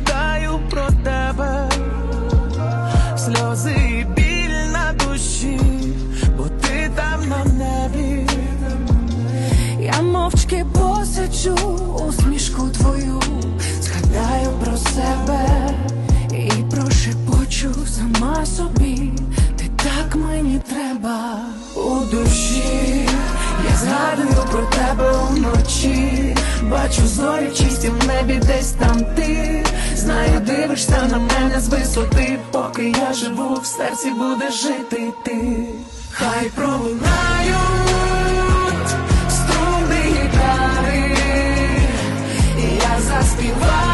згадаю про тебе, сльози і біль на душі, бо ти там на небі. Я мовчки посичу усмішку твою, згадаю про себе і прошепочу сама собі, ти так мені треба У душі я згадую про тебе уночі. Бачу зорі чисті в небі, десь там ти. Дивишся на мене з висоти, поки я живу, в серці буде жити ти. Хай пролунають струни гітари, і я заспіваю.